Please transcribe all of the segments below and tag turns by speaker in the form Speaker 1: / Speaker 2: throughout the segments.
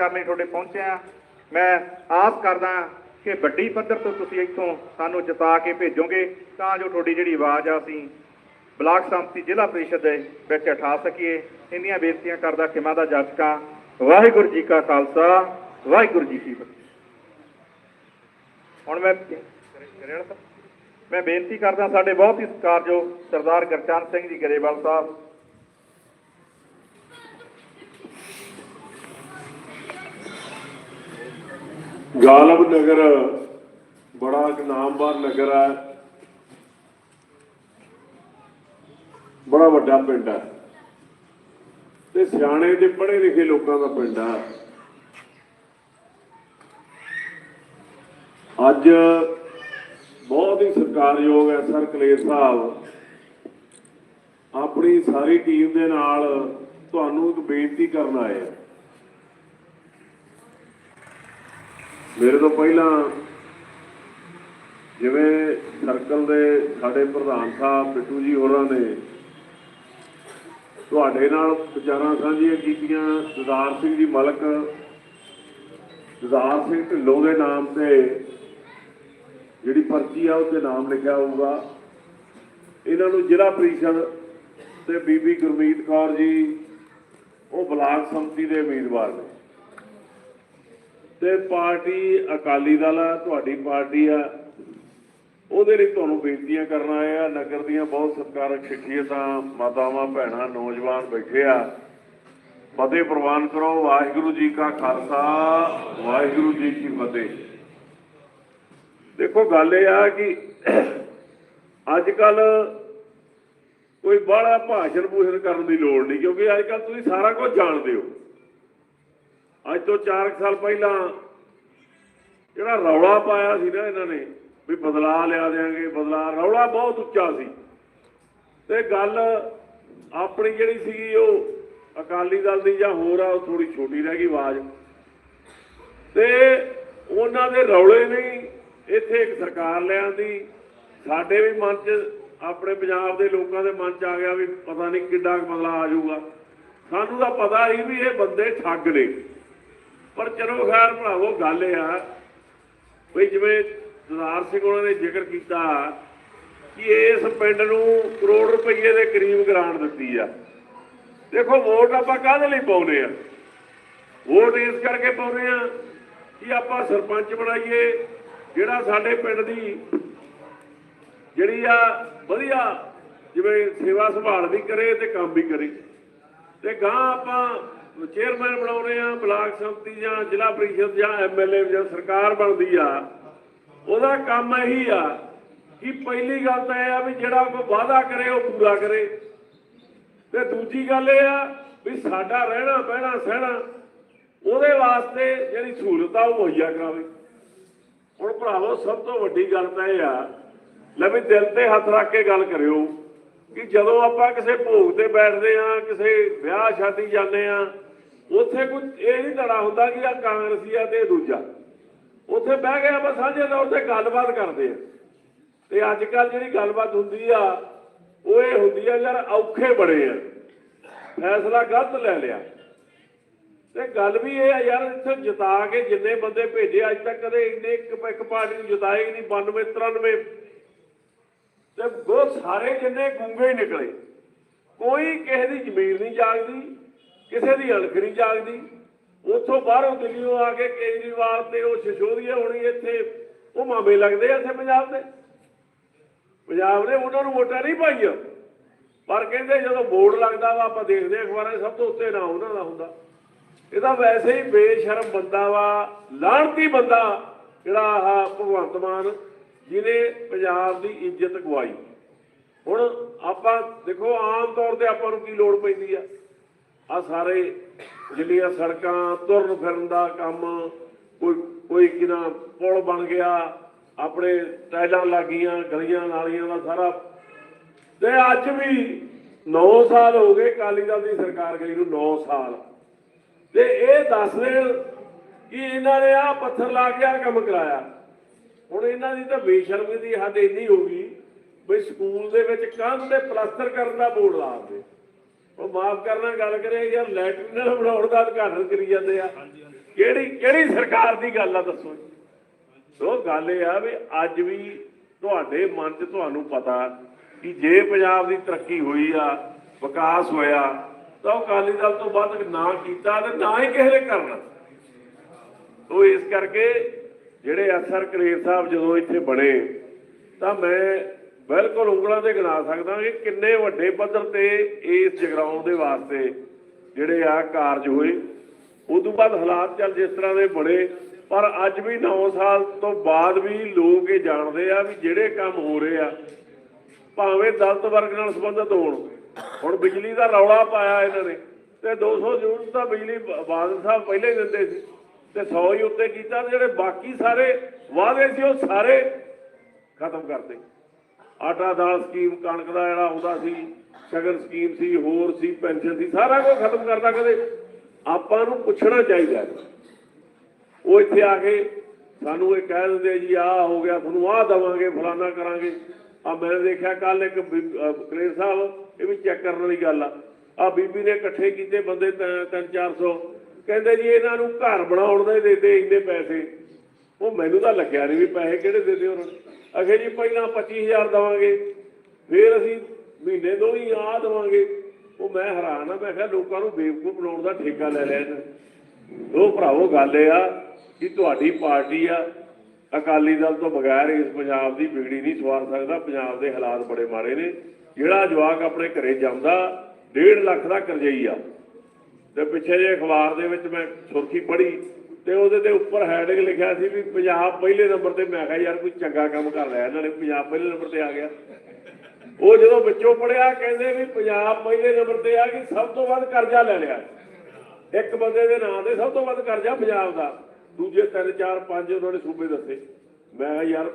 Speaker 1: ਕਰਨ ਲਈ ਤੁਹਾਡੇ ਪਹੁੰਚਿਆ ਮੈਂ ਆਸ ਕਰਦਾ ਕਿ ਵੱਡੀ ਪੱਧਰ ਤੋਂ ਤੁਸੀਂ ਇੱਥੋਂ ਸਾਨੂੰ ਜਿਤਾ ਕੇ ਭੇਜੋਗੇ, ਤਾਂ ਜੋ ਤੁਹਾਡੀ ਜਿਹੜੀ ਆਵਾਜ਼ ਆ ਅਸੀਂ ਬਲਾਕ ਸੰਮਤੀ ਜ਼ਿਲ੍ਹਾ ਪ੍ਰੀਸ਼ਦ ਦੇ ਵਿੱਚ ਉਠਾ ਸਕੀਏ। ਇੰਨੀਆਂ ਬੇਨਤੀਆਂ ਕਰਦਾ ਖਿਮਾ ਦਾ ਜੱਜਕਾ ਵਾਹਿਗੁਰੂ ਜੀ ਕਾ ਖਾਲਸਾ, ਵਾਹਿਗੁਰੂ ਜੀ ਕੀ ਫਤਿਹ। ਹੁਣ ਮੈਂ ਮੈਂ ਬੇਨਤੀ ਕਰਦਾ ਸਾਡੇ ਬਹੁਤ ਹੀ ਸਤਿਕਾਰਯੋਗ ਸਰਦਾਰ ਗੁਰਚਰਨ ਸਿੰਘ ਜੀ ਗਰੇਵਾਲ ਸਾਹਿਬ
Speaker 2: ਗਾਲਬ ਨਗਰ, ਬੜਾ ਇੱਕ ਨਾਮਵਰ ਨਗਰ ਹੈ। ਬੜਾ ਵੱਡਾ ਪਿੰਡ ਹੈ। ਤੇ ਸਿਆਣੇ ਤੇ ਪੜ੍ਹੇ ਲਿਖੇ ਲੋਕਾਂ ਦਾ ਪਿੰਡ ਹੈ। ਅੱਜ ਬਹੁਤ ਹੀ ਸਤਿਕਾਰਯੋਗ ਹੈ ਸਰ ਕਲੇਰ ਸਾਹਿਬ। ਆਪਣੀ ਸਾਰੀ ਟੀਮ ਦੇ ਨਾਲ ਤੁਹਾਨੂੰ ਇੱਕ ਬੇਨਤੀ ਕਰਨ ਆਏ ਆ ਮੇਰੇ ਤੋਂ ਪਹਿਲਾਂ ਜਿਵੇਂ ਸਰਕਲ ਦੇ ਸਾਡੇ ਪ੍ਰਧਾਨ ਸਾਹਿਬ, ਬਿੱਟੂ ਜੀ ਹੋਰਾਂ ਨੇ ਤੁਹਾਡੇ ਨਾਲ ਵਿਚਾਰਾਂ ਸਾਂਝੀਆਂ ਕੀਤੀਆਂ। ਸਰਦਾਰ ਸਿੰਘ ਜੀ ਮਲਕ, ਸਰਦਾਰ ਸਿੰਘ ਢਿੱਲੋਂ ਦੇ ਨਾਮ ਤੇ ਜਿਹੜੀ ਪਰਚੀ ਆ ਉਹਤੇ ਨਾਮ ਲਿਖਿਆ ਹੋਊਗਾ। ਇਹਨਾਂ ਨੂੰ ਜ਼ਿਲ੍ਹਾ ਪ੍ਰੀਸ਼ਦ ਤੇ ਬੀਬੀ ਗੁਰਮੀਤ ਕੌਰ ਜੀ, ਉਹ ਬਲਾਕ ਸੰਮਤੀ ਦੇ ਉਮੀਦਵਾਰ ਨੇ। ਤੇ ਪਾਰਟੀ ਅਕਾਲੀ ਦਲ ਆ, ਤੁਹਾਡੀ ਪਾਰਟੀ ਆ, ਉਹਦੇ ਲਈ ਤੁਹਾਨੂੰ ਬੇਨਤੀਆਂ ਕਰਨ ਆਏ ਆ, ਨਗਰ ਦੀਆਂ ਬਹੁਤ ਸਤਿਕਾਰਕ ਸ਼ਖਸੀਅਤਾਂ ਮਾਤਾਵਾਂ, ਭੈਣਾਂ, ਨੌਜਵਾਨ ਬੈਠੇ ਆ। ਫਤਿਹ ਪ੍ਰਵਾਨ ਕਰੋ, ਵਾਹਿਗੁਰੂ ਜੀ ਕਾ ਖਾਲਸਾ, ਵਾਹਿਗੁਰੂ ਜੀ ਕੀ ਫਤਿਹ। ਦੇਖੋ, ਗੱਲ ਇਹ ਆ ਕਿ ਅੱਜ ਕੱਲ ਕੋਈ ਬਾਹਲਾ ਭਾਸ਼ਣ ਭੂਸ਼ਣ ਕਰਨ ਦੀ ਲੋੜ ਨਹੀਂ, ਕਿਉਂਕਿ ਅੱਜ ਕੱਲ ਤੁਸੀਂ ਸਾਰਾ ਕੁਝ ਜਾਣਦੇ ਹੋ। ਅੱਜ ਤੋਂ 4 ਸਾਲ ਪਹਿਲਾਂ ਜਿਹੜਾ ਰੌਲਾ ਪਾਇਆ ਸੀ ਨਾ ਇਹਨਾਂ ਨੇ ਵੀ ਬਦਲਾ ਲਿਆ ਦੇਾਂਗੇ ਬਦਲਾ, ਰੌਲਾ ਬਹੁਤ ਉੱਚਾ ਸੀ। ਤੇ ਗੱਲ ਆਪਣੀ ਜਿਹੜੀ ਸੀਗੀ ਉਹ ਅਕਾਲੀ ਦਲ ਦੀ ਜਾਂ ਹੋਰ ਆ, ਉਹ ਥੋੜੀ ਛੋਟੀ ਰਹਿ ਗਈ ਆਵਾਜ਼। ਤੇ ਉਹਨਾਂ ਦੇ ਰੌਲੇ ਨਹੀਂ ਇੱਥੇ ਇੱਕ ਸਰਕਾਰ ਲਿਆਂਦੀ ਸਾਡੇ ਵੀ ਮਨ 'ਚ, ਆਪਣੇ ਪੰਜਾਬ ਦੇ ਲੋਕਾਂ ਦੇ ਮਨ 'ਚ ਆ ਗਿਆ ਵੀ ਪਤਾ ਨਹੀਂ ਕਿੱਡਾ ਕੁ ਬਦਲਾ ਆ ਜਾਊਗਾ। ਸਾਨੂੰ ਤਾਂ ਪਤਾ ਹੀ ਵੀ ਇਹ ਬੰਦੇ ਠੱਗ ਨੇ। ਪਰ ਚਲੋ ਖੈਰ ਭਰਾਵੋ, ਗੱਲ ਇਹ ਆ ਵੀ ਜਿਵੇਂ ਸਰਦਾਰ ਸਿੰਘ ਉਹਨਾਂ ਨੇ ਜ਼ਿਕਰ ਕੀਤਾ ਕਿ ਇਸ ਪਿੰਡ ਨੂੰ ਕਰੋੜ ਰੁਪਏ ਦੇ ਕਰੀਬ ਗ੍ਰਾਂਟ ਦਿੱਤੀ ਆ। ਦੇਖੋ ਵੋਟ ਆਪਾਂ ਕਾਹਦੇ ਲਈ ਪਾਉਨੇ ਆ? ਵੋਟ ਇਸ ਕਰਕੇ ਪਾਉਨੇ ਆ ਕਿ ਆਪਾਂ ਸਰਪੰਚ ਬਣਾਈਏ, ਜਿਹੜਾ ਸਾਡੇ ਪਿੰਡ ਦੀ ਜਿਹੜੀ ਆ ਵਧੀਆ ਜਿਵੇਂ ਸੇਵਾ ਸੰਭਾਲ ਵੀ ਕਰੇ ਤੇ ਕੰਮ ਵੀ ਕਰੇ। ਤੇ ਗਾਂ ਆਪਾਂ ਚੇਅਰਮੈਨ ਬਣਾਉਨੇ ਆ, ਬਲਾਕ ਸੰਮਤੀ ਜਾਂ ਜ਼ਿਲ੍ਹਾ ਪ੍ਰੀਸ਼ਦ ਜਾਂ ਐਮਐਲਏ ਜਾਂ ਸਰਕਾਰ ਬਣਦੀ ਆ, ਉਹਦਾ ਕੰਮ ਇਹੀ ਆ ਕਿ ਪਹਿਲੀ ਗੱਲ ਤਾਂ ਇਹ ਆ ਵੀ ਜਿਹੜਾ ਕੋਈ ਵਾਅਦਾ ਕਰੇ, ਉਹ ਪੂਰਾ ਕਰੇ। ਤੇ ਦੂਜੀ ਗੱਲ ਇਹ ਆ ਵੀ ਸਾਡਾ ਰਹਿਣਾ, ਬਹਿਣਾ, ਸਹਿਣਾ, ਉਹਦੇ ਵਾਸਤੇ ਜਿਹੜੀ ਸਹੂਲਤ ਆ, ਉਹ ਮੁਹੱਈਆ ਕਰਾਵੇ। ਹੁਣ ਭਰਾਵੋ, ਸਭ ਤੋਂ ਵੱਡੀ ਗੱਲ ਤਾਂ ਇਹ ਆ, ਲੈ ਵੀ ਦਿਲ ਤੇ ਹੱਥ ਰੱਖ ਕੇ ਗੱਲ ਕਰਿਓ ਕਿ ਜਦੋਂ ਆਪਾਂ ਕਿਸੇ ਭੋਗ ਤੇ ਬੈਠਦੇ ਆ, ਕਿਸੇ ਵਿਆਹ ਸ਼ਾਦੀ ਜਾਂਦੇ ਆ ਉੱਥੇ ਕੋਈ ਇਹ ਨਹੀਂ ਧੜਾ ਹੁੰਦਾ ਕਿ ਆ ਕਾਂਗਰਸੀ ਆ ਤੇ ਦੂਜਾ। ਉੱਥੇ ਬਹਿ ਕੇ ਆਪਾਂ ਸਾਂਝੇ ਤੌਰ ਤੇ ਗੱਲਬਾਤ ਕਰਦੇ ਆ। ਤੇ ਅੱਜ ਕੱਲ ਜਿਹੜੀ ਗੱਲਬਾਤ ਹੁੰਦੀ ਆ, ਉਹ ਇਹ ਹੁੰਦੀ ਆ, ਯਾਰ ਔਖੇ ਬੜੇ ਆ। ਫੈਸਲਾ ਗਲਤ ਲੈ ਲਿਆ। ਤੇ ਗੱਲ ਵੀ ਇਹ ਆ, ਯਾਰ ਇੱਥੇ ਜਿਤਾ ਕੇ ਜਿੰਨੇ ਬੰਦੇ ਭੇਜੇ, ਅੱਜ ਤੱਕ ਕਦੇ ਇੰਨੇ ਇੱਕ ਇੱਕ ਪਾਰਟੀ ਨੂੰ ਜਿਤਾਏ ਨਹੀਂ 92 93 ਤੇ ਉਹ ਸਾਰੇ ਜਿੰਨੇ ਗੂੰਗੇ ਹੀ ਨਿਕਲੇ। ਕੋਈ ਕਿਸੇ ਦੀ ਜ਼ਮੀਰ ਨਹੀਂ ਜਾਗਦੀ। ਕਿਸੇ ਦੀ ਅਣਖ ਨਹੀਂ ਜਾਗਦੀ। ਉੱਥੋਂ ਬਾਹਰੋਂ ਦਿੱਲੀੋਂ ਆ ਕੇ ਕੇਜਰੀਵਾਲ ਤੇ ਉਹ ਸ਼ਸ਼ੋਦੀਆ ਹੋਣੀ ਇੱਥੇ, ਉਹ ਮਾਮੇ ਲੱਗਦੇ ਆ ਇੱਥੇ ਪੰਜਾਬ ਦੇ। ਪੰਜਾਬ ਨੇ ਉਹਨਾਂ ਨੂੰ ਵੋਟਾਂ ਨਹੀਂ ਪਾਈਆਂ। ਪਰ ਕਹਿੰਦੇ ਜਦੋਂ ਬੋਰਡ ਲੱਗਦਾ ਵਾ, ਆਪਾਂ ਦੇਖਦੇ ਹਾਂ ਅਖਬਾਰਾਂ ਸਭ ਤੋਂ ਉੱਤੇ ਨਾਮ ਉਹਨਾਂ ਦਾ ਹੁੰਦਾ। ਇਹ ਤਾਂ ਵੈਸੇ ਹੀ ਬੇਸ਼ਰਮ ਬੰਦਾ ਵਾ ਲਾਹਣਤੀ ਬੰਦਾ, ਜਿਹੜਾ ਆ ਭਗਵੰਤ ਮਾਨ ਜਿਹਨੇ ਪੰਜਾਬ ਦੀ ਇੱਜ਼ਤ ਗਵਾਈ। ਹੁਣ ਆਪਾਂ ਦੇਖੋ, ਆਮ ਤੌਰ ਤੇ ਆਪਾਂ ਨੂੰ ਕੀ ਲੋੜ ਪੈਂਦੀ ਆ? ਆ ਸਾਰੇ ਜਿੰਨੀਆਂ ਸੜਕਾਂ ਤੁਰਨ ਫਿਰਨ ਦਾ ਕੰਮ, ਕੋਈ ਕੋਈ ਕਿਨਾ ਪੁਲ ਬਣ ਗਿਆ, ਆਪਣੇ ਟਾਇਲਾਂ ਲੱਗੀਆਂ, ਗਲੀਆਂ ਨਾਲੀਆਂ ਦਾ ਸਾਰਾ। ਤੇ ਅੱਜ ਵੀ 9 ਸਾਲ ਹੋ ਗਏ ਕਾਲੀ ਦਲ ਦੀ ਸਰਕਾਰ ਗਈ ਨੂੰ 9 ਸਾਲ। ਤੇ ਇਹ ਦੱਸ ਦੇਣ ਕਿ ਇਹਨਾਂ ਨੇ ਆ ਪੱਥਰ ਲਾ ਕੇ ਆ ਕੰਮ ਕਰਾਇਆ। ਹੁਣ ਇਹਨਾਂ ਦੀ ਤਾਂ ਬੇਸ਼ਰਮੀ ਦੀ ਹੱਦ ਇੰਨੀ ਹੋ ਗਈ ਵੀ ਸਕੂਲ ਦੇ ਵਿੱਚ ਕੰਧ ਤੇ ਪਲਾਸਟਰ ਕਰਨ ਦਾ ਬੋਰਡ ਲਾ ਦਿੰਦੇ ਉਹ ਮਾਫ ਕਰਨਾ, ਗੱਲ ਕਰੇ ਯਾਰ ਲੈਟਰਿਨ ਬਣਾਉਣ ਦਾ ਉਦਘਾਟਨ ਕਰੀ ਜਾਂਦੇ ਆ ਕਿਹੜੀ ਕਿਹੜੀ ਸਰਕਾਰ ਦੀ ਗੱਲ ਆ ਦੱਸੋ ਜੀ। ਗੱਲ ਇਹ ਆ ਵੀ ਅੱਜ ਵੀ ਤੁਹਾਡੇ ਮਨ 'ਚ ਤੁਹਾਨੂੰ ਪਤਾ ਕਿ ਜੇ ਪੰਜਾਬ ਦੀ ਤਰੱਕੀ ਹੋਈ ਆ, ਵਿਕਾਸ ਹੋਇਆ, ਤਾਂ ਉਹ ਅਕਾਲੀ ਦਲ ਤੋਂ ਵੱਧ ਨਾ ਕੀਤਾ ਤੇ ਨਾ ਹੀ ਕਿਸੇ ਨੇ ਕਰਨਾ ਉਹ ਇਸ ਕਰਕੇ ਜਿਹੜੇ ਅਸਰ ਕਰੇਰ ਸਾਹਿਬ ਜਦੋਂ ਇੱਥੇ ਬਣੇ, ਤਾਂ ਮੈਂ ਬਿਲਕੁਲ ਉਂਗਲਾਂ ਤੇ ਗਿਣਾ ਸਕਦਾ ਕਿ ਕਿੰਨੇ ਵੱਡੇ ਪੱਧਰ ਤੇ ਇਸ ਜਗਰਾਉਂ ਦੇ ਵਾਸਤੇ ਜਿਹੜੇ ਆ ਕਾਰਜ ਹੋਏ। ਉਦੋਂ ਬਾਅਦ ਹਾਲਾਤ ਚੱਲ ਜਿਸ ਤਰ੍ਹਾਂ ਦੇ ਬਣੇ, ਪਰ ਅੱਜ ਵੀ 9 ਸਾਲ ਤੋਂ ਬਾਅਦ ਵੀ ਲੋਕ ਇਹ ਜਾਣਦੇ ਆ ਵੀ ਜਿਹੜੇ ਕੰਮ ਹੋ ਰਹੇ ਆ, ਭਾਵੇਂ ਦਲਤ ਵਰਗ ਨਾਲ ਸੰਬੰਧਿਤ ਹੋਣ, ਹੁਣ ਬਿਜਲੀ ਦਾ ਰੌਲਾ ਪਾਇਆ ਇਹਨਾਂ ਨੇ। ਤੇ 200 ਯੂਨਿਟ ਤਾਂ ਬਿਜਲੀ ਬਾਦਲ ਸਾਹਿਬ ਪਹਿਲੇ ਹੀ ਦਿੰਦੇ ਸੀ, ਤੇ 100 ਹੀ ਉੱਤੇ ਕੀਤਾ ਤੇ ਜਿਹੜੇ ਬਾਕੀ ਸਾਰੇ ਵਾਅਦੇ ਸੀ ਉਹ ਸਾਰੇ ਖਤਮ ਕਰਦੇ ਆਟਾ ਦਾਲ ਸਕੀਮ, ਕਣਕ ਦਾ ਜਿਹੜਾ ਆਉਂਦਾ ਸੀ, ਸ਼ਗਨ ਸਕੀਮ ਸੀ, ਹੋਰ ਸੀ, ਪੈਨਸ਼ਨ ਸੀ, ਸਾਰਾ ਕੁਝ ਖਤਮ ਕਰਤਾ ਕਦੇ। ਆਪਾਂ ਨੂੰ ਪੁੱਛਣਾ ਚਾਹੀਦਾ ਉਹ ਇੱਥੇ ਆ ਕੇ ਸਾਨੂੰ ਇਹ ਕਹਿ ਦਿੰਦੇ ਜੀ, ਆਹ ਹੋ ਗਿਆ, ਤੁਹਾਨੂੰ ਆਹ ਦਵਾਂਗੇ, ਫਲਾਨਾ ਕਰਾਂਗੇ। ਆ ਮੈਂ ਦੇਖਿਆ ਕੱਲ ਇੱਕ ਕਲੇਰ ਸਾਹਿਬ, ਇਹ ਵੀ ਚੈੱਕ ਕਰਨ ਵਾਲੀ ਗੱਲ ਆ। ਆ ਬੀਬੀ ਨੇ ਇਕੱਠੇ ਕੀਤੇ ਬੰਦੇ 3-400 ਕਹਿੰਦੇ ਜੀ, ਇਹਨਾਂ ਨੂੰ ਘਰ ਬਣਾਉਣ ਦੇ ਦੇ ਦੇ ਇੰਨੇ ਪੈਸੇ। ਉਹ ਮੈਨੂੰ ਤਾਂ ਲੱਗਿਆ ਨਹੀਂ ਵੀ ਪੈਸੇ ਕਿਹੜੇ ਦੇ ਦੇ ਉਹਨਾਂ ਨੇ। ਅਖੇ ਜੀ ਪਹਿਲਾਂ 25000 ਦਵਾਂਗੇ, ਫਿਰ ਅਸੀਂ ਮਹੀਨੇ ਦੋ ਹੀ ਆ ਦਵਾਂਗੇ। ਉਹ ਮੈਂ ਹੈਰਾਨ ਆ, ਮੈਂ ਕਿਹਾ ਲੋਕਾਂ ਨੂੰ ਬੇਵਕੂਫ ਬਣਾਉਣ ਦਾ ਠੇਕਾ ਲੈ ਲਿਆ ਇਹਨਾਂ ਉਹ ਭਰਾਵੋ, ਗੱਲ ਇਹ ਆ ਕਿ ਤੁਹਾਡੀ ਪਾਰਟੀ ਆ, ਅਕਾਲੀ ਦਲ ਤੋਂ ਬਗੈਰ ਇਸ ਪੰਜਾਬ ਦੀ ਬਿਗੜੀ ਨਹੀਂ ਸਵਾਰ ਸਕਦਾ। ਪੰਜਾਬ ਦੇ ਹਾਲਾਤ ਬੜੇ ਮਾੜੇ ਨੇ। ਜਿਹੜਾ ਜਵਾਕ ਆਪਣੇ ਘਰੇ ਜਾਂਦਾ 1.5 ਲੱਖ ਦਾ ਕਰਜ਼ਈ ਆ। ਤੇ ਪਿੱਛੇ ਜੇ ਅਖਬਾਰ ਦੇ ਵਿੱਚ ਮੈਂ ਸੁਰਖੀ ਪੜ੍ਹੀ ਤੇ ਉਹਦੇ ਤੇ ਉੱਪਰ ਹੈਡਿੰਗ ਲਿਖਿਆ ਸੀ ਵੀ ਪੰਜਾਬ ਪਹਿਲੇ ਨੰਬਰ ਤੇ। ਮੈਂ ਕਿਹਾ ਯਾਰ ਕੋਈ ਚੰਗਾ ਕੰਮ ਕਰ ਲਿਆ ਇਹਨਾਂ ਨੇ ਪੰਜਾਬ ਪਹਿਲੇ ਨੰਬਰ ਤੇ ਆ ਗਿਆ। ਉਹ ਜਦੋਂ ਵਿੱਚੋਂ ਪੜਿਆ ਕਹਿੰਦੇ ਵੀ ਪੰਜਾਬ ਪਹਿਲੇ ਨੰਬਰ ਤੇ ਆ ਕਿ ਸਭ ਤੋਂ ਵੱਧ ਕਰਜ਼ਾ ਲੈ ਲਿਆ। ਇੱਕ ਬੰਦੇ ਦੇ ਨਾਂ ਤੇ ਸਭ ਤੋਂ ਵੱਧ ਕਰਜ਼ਾ ਪੰਜਾਬ ਦਾ। ਦੂਜੇ ਤਿੰਨ, ਚਾਰ, ਪੰਜ ਉਹਨਾਂ ਨੇ ਸੂਬੇ ਦੱਸੇ। ਮੈਂ ਕਿਹਾ ਯਾਰ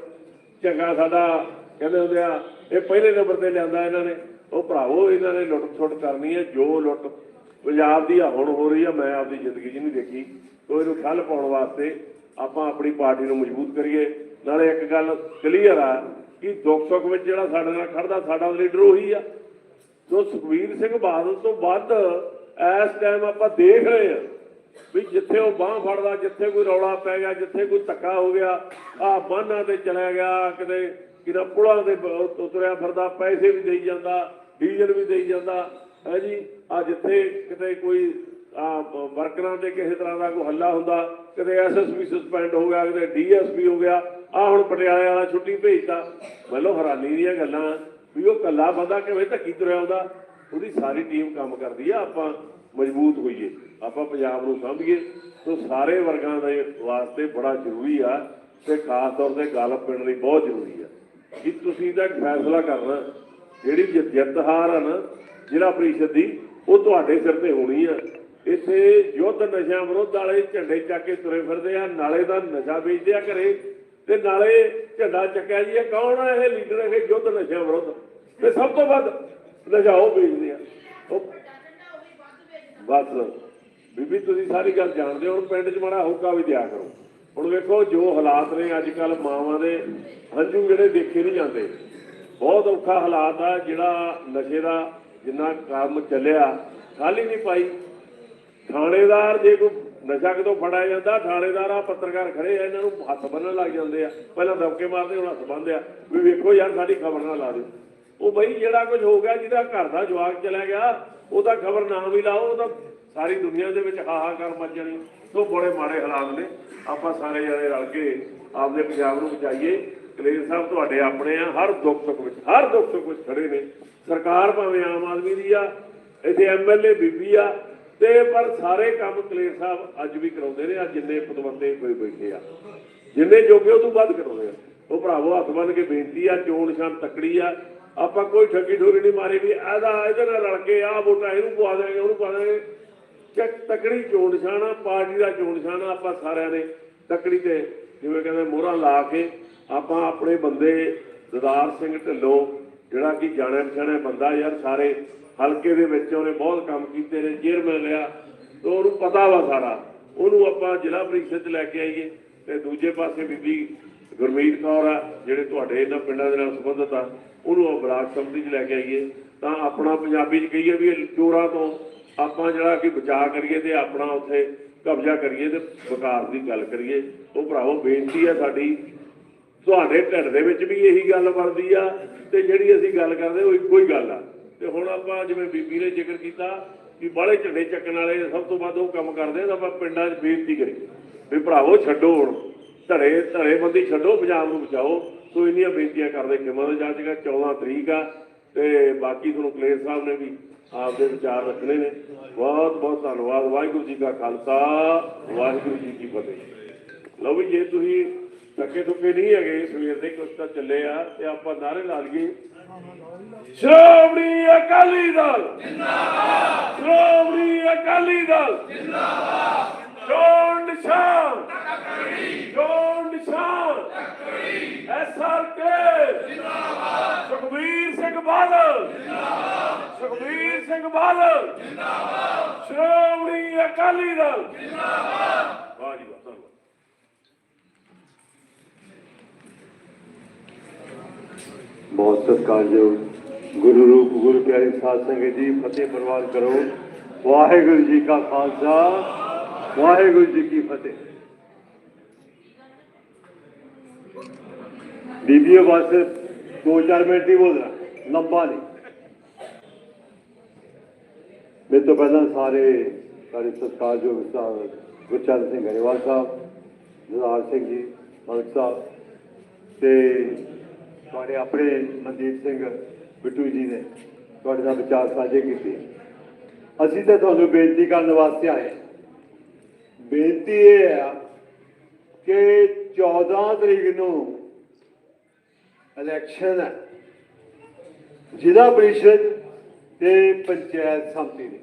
Speaker 2: ਚੰਗਾ ਸਾਡਾ, ਕਹਿੰਦੇ ਹੁੰਦੇ ਆ, ਇਹ ਪਹਿਲੇ ਨੰਬਰ ਤੇ ਲਿਆਂਦਾ ਇਹਨਾਂ ਨੇ। ਉਹ ਭਰਾਵੋ, ਇਹਨਾਂ ਨੇ ਲੁੱਟ ਖੁੱਟ ਕਰਨੀ ਹੈ, ਜੋ ਲੁੱਟ ਪੰਜਾਬ ਦੀ ਆ, ਹੁਣ ਹੋ ਰਹੀ ਆ, ਮੈਂ ਆਪਦੀ ਜ਼ਿੰਦਗੀ 'ਚ ਨਹੀਂ ਦੇਖੀ। ਤੋ ਇਹਨੂੰ ਠੱਲ ਪਾਉਣ ਵਾਸਤੇ ਆਪਾਂ ਆਪਣੀ ਪਾਰਟੀ ਨੂੰ ਮਜ਼ਬੂਤ ਕਰੀਏ। ਨਾਲੇ ਇੱਕ ਗੱਲ ਕਲੀਅਰ ਆ ਕਿ ਦੁੱਖ ਸੁੱਖ ਵਿੱਚ ਜਿਹੜਾ ਸਾਡੇ ਨਾਲ ਖੜਦਾ ਸਾਡਾ ਲੀਡਰ ਉਹੀ ਆ। ਸੋ ਸੁਖਵੀਰ ਸਿੰਘ ਬਾਦਲ ਤੋਂ ਵੱਧ ਇਸ ਟਾਈਮ ਆਪਾਂ ਦੇਖ ਰਹੇ ਹਾਂ ਵੀ ਜਿੱਥੇ ਉਹ ਬਾਹ ਫੜਦਾ, ਜਿੱਥੇ ਕੋਈ ਰੌਲਾ ਪੈ ਗਿਆ, ਜਿੱਥੇ ਕੋਈ ਧੱਕਾ ਹੋ ਗਿਆ, ਆ ਬਾਨਾਂ ਤੇ ਚਲਿਆ ਗਿਆ, ਕਿਤੇ ਕਿਨਾ ਪੁਲਾਂ ਦੇ ਬ- ਫਿਰਦਾ, ਪੈਸੇ ਵੀ ਦੇਈ ਜਾਂਦਾ, ਡੀਜ਼ਲ ਵੀ ਦੇਈ ਜਾਂਦਾ। ਹੈ ਜੀ? ਆ ਜਿੱਥੇ ਕਿਤੇ ਕੋਈ ਵਰਕਰਾਂ ਤੇ ਕਿਸੇ ਤਰ੍ਹਾਂ ਦਾ ਕੋਈ ਹੱਲਾ ਹੁੰਦਾ, ਕਿਤੇ ਐਸਐਸਪੀ ਸਸਪੈਂਡ ਹੋ ਗਿਆ, ਕਿਤੇ ਡੀਐਸਪੀ ਹੋ ਗਿਆ, ਆ ਹੁਣ ਪਟਿਆਲੇ ਵਾਲਾ ਛੁੱਟੀ ਭੇਜਤਾ। ਮਤਲਬ ਹੈਰਾਨੀ ਦੀਆਂ ਗੱਲਾਂ, ਵੀ ਉਹ ਕੱਲਾ ਬੰਦਾ ਕਿਵੇਂ ਧੱਕੀ ਤੁਰਿਆ ਆਉਂਦਾ ਉਹਦੀ ਸਾਰੀ ਟੀਮ ਕੰਮ ਕਰਦੀ ਆ, ਆਪਾਂ ਮਜ਼ਬੂਤ ਹੋਈਏ, ਆਪਾਂ ਪੰਜਾਬ ਨੂੰ ਸਮਝੀਏ ਸੋ ਸਾਰੇ ਵਰਗਾਂ ਦੇ ਵਾਸਤੇ ਬੜਾ ਜ਼ਰੂਰੀ ਆ ਤੇ ਖਾਸ ਤੌਰ ਤੇ ਗੱਲ ਪਿੰਡ ਲਈ ਬਹੁਤ ਜ਼ਰੂਰੀ ਆ, ਕਿ ਤੁਸੀਂ ਤਾਂ ਫੈਸਲਾ ਕਰਨਾ, ਜਿਹੜੀ ਜਿੱਤ ਹਾਰ ਆ ਨਾ, ਜ਼ਿਲ੍ਹਾ ਪ੍ਰੀਸ਼ਦ ਦੀ, ਉਹ ਤੁਹਾਡੇ ਸਿਰ ਤੇ ਹੋਣੀ ਆ। ਇੱਥੇ ਯੁੱਧ ਨਸ਼ਿਆਂ ਵਿਰੁੱਧ ਵਾਲੇ ਝੰਡੇ ਚੱਕ ਕੇ ਤੁਰੇ ਫਿਰਦੇ ਆ, ਨਾਲੇ ਦਾ ਨਸ਼ਾ ਵੇਚਦੇ ਆ ਘਰੇ ਤੇ ਨਾਲੇ ਝੰਡਾ ਚੱਕਿਆ ਜੀ, ਇਹ ਕੌਣ ਆ? ਇਹ ਲੀਡਰ ਇਹ ਯੁੱਧ ਨਸ਼ਿਆਂ ਵਿਰੁੱਧ। ਤੇ ਸਭ ਤੋਂ ਵੱਧ ਨਸ਼ਾ ਉਹ ਵੇਚਦੇ ਆ। ਬਸ। ਬੀਬੀ, ਤੁਸੀਂ ਸਾਰੀ ਗੱਲ ਜਾਣਦੇ ਹੋ, ਹੁਣ ਪਿੰਡ 'ਚ ਮਾੜਾ ਹੋਕਾ ਵੀ ਦਿਆ ਕਰੋ। ਹੁਣ ਵੇਖੋ, ਜੋ ਹਾਲਾਤ ਨੇ ਅੱਜ ਕੱਲ ਮਾਵਾਂ ਦੇ, ਹੰਝੂ ਜਿਹੜੇ ਦੇਖੇ ਨਹੀਂ ਜਾਂਦੇ। ਬਹੁਤ ਔਖਾ ਹਾਲਾਤ ਆ ਜਿਹੜਾ ਨਸ਼ੇ ਦਾ ਜਿੰਨਾ ਕੰਮ ਚੱਲਿਆ, ਖਾਲੀ ਨਹੀਂ ਪਾਈ। ਥਾਣੇਦਾਰ ਜੇ ਕੋਈ ਨਸ਼ਾ ਕਿਤੋਂ ਫੜਾਇਆ ਜਾਂਦਾ, ਥਾਣੇਦਾਰ ਆ, ਪੱਤਰਕਾਰ ਖੜੇ ਆ, ਇਹਨਾਂ ਨੂੰ ਹੱਥ ਬੰਨਣ ਲੱਗ ਜਾਂਦੇ ਆ। ਪਹਿਲਾਂ ਦਬਕੇ ਮਾਰਦੇ, ਹੁਣ ਹੱਥ ਬੰਨ੍ਹਦੇ ਆ। ਵੀ ਵੇਖੋ ਯਾਰ, ਸਾਡੀ ਖਬਰ ਨਾ ਲਾ ਦਿਓ। ਉਹ ਬਈ ਜਿਹੜਾ ਕੁਝ ਹੋ ਗਿਆ, ਜਿਹਦਾ ਘਰ ਦਾ ਜਵਾਕ ਚਲਾ ਗਿਆ ਉਹਦਾ ਖਬਰ ਨਾ ਵੀ ਲਾਓ, ਉਹ ਤਾਂ ਸਾਰੀ ਦੁਨੀਆ ਦੇ ਵਿੱਚ ਹਾਹਾਕਾਰ ਮਚ ਜਾਣੀ ਸੋ ਬੜੇ ਮਾੜੇ ਹਾਲਾਤ ਨੇ। ਆਪਾਂ ਸਾਰੇ ਜਣੇ ਰਲ ਕੇ ਆਪਦੇ ਪੰਜਾਬ ਨੂੰ ਬਚਾਈਏ। ਕਲੇਰ ਸਾਹਿਬ ਤੁਹਾਡੇ ਆਪਣੇ ਆ, ਹਰ ਦੁੱਖ ਸੁੱਖ ਵਿੱਚ, ਹਰ ਦੁੱਖ ਸੁੱਖ ਵਿੱਚ ਖੜੇ ਨੇ। ਸਰਕਾਰ ਭਾਵੇਂ ਆਮ ਆਦਮੀ ਦੀ ਆ, ਇੱਥੇ ਐਮਐਲਏ ਬੀਬੀ ਆ ਤੇ ਪਰ ਸਾਰੇ ਕੰਮ ਕਲੇਰ ਸਾਹਿਬ ਅੱਜ ਵੀ ਕਰਾਉਂਦੇ ਨੇ ਆ ਜਿੰਨੇ ਪਤਵੰਤੇ ਕੋਈ ਬੈਠੇ ਆ। ਜਿੰਨੇ ਜੋਗੇ ਉਹ ਤੋਂ ਵੱਧ ਕਰਾਉਂਦੇ ਆ। ਉਹ ਭਰਾਵੋ, ਹੱਥ ਬੰਨ ਕੇ ਬੇਨਤੀ ਆ, ਚੋਣ ਨਿਸ਼ਾਨ ਤਕੜੀ ਆ। ਆਪਾਂ ਕੋਈ ਠੱਗੀ ਠੋਰੀ ਨਹੀਂ ਮਾਰੀ ਵੀ ਇਹਦਾ, ਇਹਦੇ ਨਾਲ ਰਲ ਕੇ ਆ ਵੋਟਾਂ ਇਹਨੂੰ ਪਵਾ ਦੇਣਗੇ, ਉਹਨੂੰ ਪਵਾ ਦੇਣਗੇ। ਚੱਕ ਤਕੜੀ ਚੋਣ ਨਿਸ਼ਾਨ ਆ, ਪਾਰਟੀ ਦਾ ਚੋਣ ਨਿਸ਼ਾਨ ਆ, ਆਪਾਂ ਸਾਰਿਆਂ ਨੇ ਤਕੜੀ ਤੇ ਜਿਵੇਂ ਕਹਿੰਦੇ ਮੋਹਰਾ ਲਾ ਕੇ ਆਪਾਂ ਆਪਣੇ ਬੰਦੇ ਦਦਾਰ ਸਿੰਘ ਢਿੱਲੋਂ, ਜਿਹੜਾ ਕਿ ਜਾਣਿਆ ਪਛਾਣਿਆ ਬੰਦਾ ਯਾਰ, ਸਾਰੇ ਹਲਕੇ ਦੇ ਵਿੱਚ ਉਹਨੇ ਬਹੁਤ ਕੰਮ ਕੀਤੇ ਨੇ ਚੇਅਰਮੈਨ ਰਿਹਾ, ਤੇ ਉਹਨੂੰ ਪਤਾ ਵਾ ਸਾਰਾ। ਉਹਨੂੰ ਆਪਾਂ ਜ਼ਿਲ੍ਹਾ ਪ੍ਰੀਸ਼ਦ ਚ ਲੈ ਕੇ ਆਈਏ, ਤੇ ਦੂਜੇ ਪਾਸੇ ਬੀਬੀ ਗੁਰਮੀਤ ਕੌਰ ਆ, ਜਿਹੜੇ ਤੁਹਾਡੇ ਇਹਨਾਂ ਪਿੰਡਾਂ ਦੇ ਨਾਲ ਸੰਬੰਧਿਤ ਆ, ਉਹਨੂੰ ਉਹ ਬਲਾਕ ਸੰਮਤੀ ਚ ਲੈ ਕੇ ਆਈਏ। ਤਾਂ ਆਪਣਾ ਪੰਜਾਬੀ ਚ ਕਹੀਏ ਵੀ ਇਹ ਚੋਰਾਂ ਤੋਂ ਆਪਾਂ ਜਿਹੜਾ ਕਿ ਬਚਾਅ ਕਰੀਏ ਤੇ ਆਪਣਾ ਉੱਥੇ ਕਬਜ਼ਾ ਕਰੀਏ ਤੇ ਵਿਕਾਸ ਦੀ ਗੱਲ ਕਰੀਏ। ਉਹ ਭਰਾਵੋ, ਬੇਨਤੀ ਆ ਸਾਡੀ, ਤੁਹਾਡੇ ਢਿੱਡ ਦੇ ਵਿੱਚ ਵੀ ਇਹੀ ਗੱਲ ਵਰਦੀ ਆ, ਤੇ ਜਿਹੜੀ ਅਸੀਂ ਗੱਲ ਕਰਦੇ, ਉਹ ਇੱਕੋ ਹੀ ਗੱਲ ਆ। ਤੇ ਹੁਣ ਆਪਾਂ ਜਿਵੇਂ ਬੀਬੀ ਨੇ ਜ਼ਿਕਰ ਕੀਤਾ ਕਿ ਬਾਹਲੇ ਝੰਡੇ ਚੱਕਣ ਵਾਲੇ ਸਭ ਤੋਂ ਵੱਧ ਉਹ ਕੰਮ ਕਰਦੇ ਆ ਤਾਂ ਆਪਾਂ ਪਿੰਡਾਂ 'ਚ ਬੇਨਤੀ ਕਰੀਏ ਵੀ ਭਰਾਵੋ ਛੱਡੋ ਹੁਣ, ਧੜੇ ਧੜੇ ਬੰਦੀ ਛੱਡੋ, ਪੰਜਾਬ ਨੂੰ ਬਚਾਓ। ਸੋ ਇੰਨੀਆਂ ਬੇਨਤੀਆਂ ਕਰਦੇ ਖਿਮਾ ਦੇ ਜਾਂਚ ਦਾ 14 ਤਰੀਕ ਆ ਤੇ ਬਾਕੀ ਤੁਹਾਨੂੰ ਕਲੇਰ ਸਾਹਿਬ ਨੇ ਵੀ ਆਪਦੇ ਵਿਚਾਰ ਰੱਖਣੇ ਨੇ। ਬਹੁਤ ਬਹੁਤ ਧੰਨਵਾਦ। ਵਾਹਿਗੁਰੂ ਜੀ ਕਾ ਖਾਲਸਾ, ਵਾਹਿਗੁਰੂ ਜੀ ਕੀ ਫਤਿਹ। ਲਓ ਵੀ ਜੇ ਤੁਸੀਂ ਥੱਕੇ ਥੁੱਕੇ ਨਹੀਂ ਹੈਗੇ ਸਵੇਰ ਦੇ ਕੁਛ ਤਾਂ ਚੱਲੇ ਆ ਤੇ ਆਪਾਂ ਨਾਰੇ ਲਾ ਲਈਏ। ਸ਼੍ਰੋਮਣੀ ਅਕਾਲੀ ਦਲ। ਜਿੰਦਾਬਾਦ ਸ਼੍ਰੋਮਣੀ ਅਕਾਲੀ ਦਲ। ਜਿੰਦਾਬਾਦ ਚੋਣ ਨਿਸ਼ਾਨ। ਚੋਣ ਨਿਸ਼ਾਨ। ਐਸਆਰਕੇ ਜਿੰਦਾਬਾਦ ਸੁਖਬੀਰ ਸਿੰਘ ਬਾਦਲ। ਜਿੰਦਾਬਾਦ ਸੁਖਬੀਰ ਸਿੰਘ ਬਾਦਲ। ਜਿੰਦਾਬਾਦ ਸ਼੍ਰੋਮਣੀ ਅਕਾਲੀ ਦਲ। ਜਿੰਦਾਬਾਦ ਵਾਹ ਜੀ ਵਾਹ ਧੰਨਵਾਦ
Speaker 3: ਬਹੁਤ ਸਤਿਕਾਰਯੋਗ ਗੁਰੂ ਰੂਪ ਗੁਰੂ ਪਿਆਰੀ ਸਾਧ ਸੰਗਤ ਜੀ ਫਤਿਹ ਪ੍ਰਵਾਨ ਕਰੋ ਵਾਹਿਗੁਰੂ ਜੀ ਕਾ ਖਾਲਸਾ ਵਾਹਿਗੁਰੂ ਜੀ ਕੀ ਫਤਿਹ ਬੀਬੀਓ ਬਸ ਦੋ ਚਾਰ ਮਿੰਟ ਹੀ ਬੋਲਣਾ ਲੰਬਾ ਨਹੀਂ ਮੇਰੇ ਤੋਂ ਪਹਿਲਾਂ ਸਾਰੇ ਸਾਡੇ ਸਤਿਕਾਰਯੋਗ ਸਾਹਿਬ ਗੁਰਚਰਨ ਸਿੰਘ ਗਰੇਵਾਲ ਸਾਹਿਬ ਜਵਾਹਰ ਸਿੰਘ ਜੀ ਮਲਕ ਸਾਹਿਬ ਤੇ ਤੁਹਾਡੇ ਆਪਣੇ ਮਨਦੀਪ ਸਿੰਘ ਬਿੱਟੂ ਜੀ ਨੇ ਤੁਹਾਡੇ ਨਾਲ ਵਿਚਾਰ ਸਾਂਝੇ ਕੀਤੇ। ਅਸੀਂ ਤਾਂ ਤੁਹਾਨੂੰ ਬੇਨਤੀ ਕਰਨ ਵਾਸਤੇ ਆਏ ਬੇਨਤੀ ਇਹ ਹੈ ਕਿ 14 ਤਰੀਕ ਨੂੰ ਇਲੈਕਸ਼ਨ ਹੈ। ਜ਼ਿਲ੍ਹਾ ਪ੍ਰੀਸ਼ਦ ਤੇ ਪੰਚਾਇਤ ਸਮਿਤੀ ਦੀ।